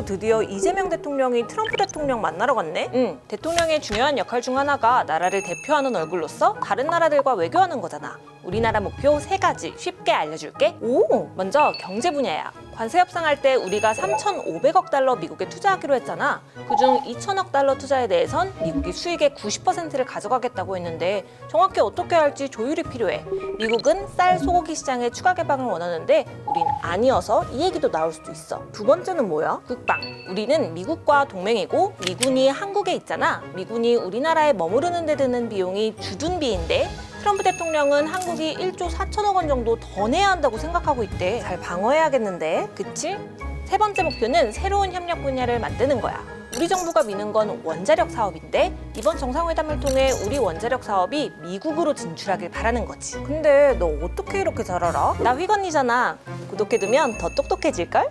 오, 드디어 이재명 대통령이 트럼프 대통령 만나러 갔네? 응, 대통령의 중요한 역할 중 하나가 나라를 대표하는 얼굴로서 다른 나라들과 외교하는 거잖아. 우리나라 목표 세 가지 쉽게 알려줄게. 오, 먼저 경제 분야야. 관세 협상할 때 우리가 3,500억 달러 미국에 투자하기로 했잖아. 그중 2천억 달러 투자에 대해선 미국이 수익의 90%를 가져가겠다고 했는데 정확히 어떻게 할지 조율이 필요해. 미국은 쌀 소고기 시장의 추가 개방을 원하는데 우린 아니어서 이 얘기도 나올 수도 있어. 두 번째는 뭐야? 국방. 우리는 미국과 동맹이고 미군이 한국에 있잖아. 미군이 우리나라에 머무르는 데 드는 비용이 주둔비인데 트럼프 대통령은 한국이 1조 4천억 원 정도 더 내야 한다고 생각하고 있대. 잘 방어해야겠는데. 그치? 세 번째 목표는 새로운 협력 분야를 만드는 거야. 우리 정부가 미는 건 원자력 사업인데 이번 정상회담을 통해 우리 원자력 사업이 미국으로 진출하길 바라는 거지. 근데 너 어떻게 이렇게 잘 알아? 나 휘건이잖아. 구독해두면 더 똑똑해질걸?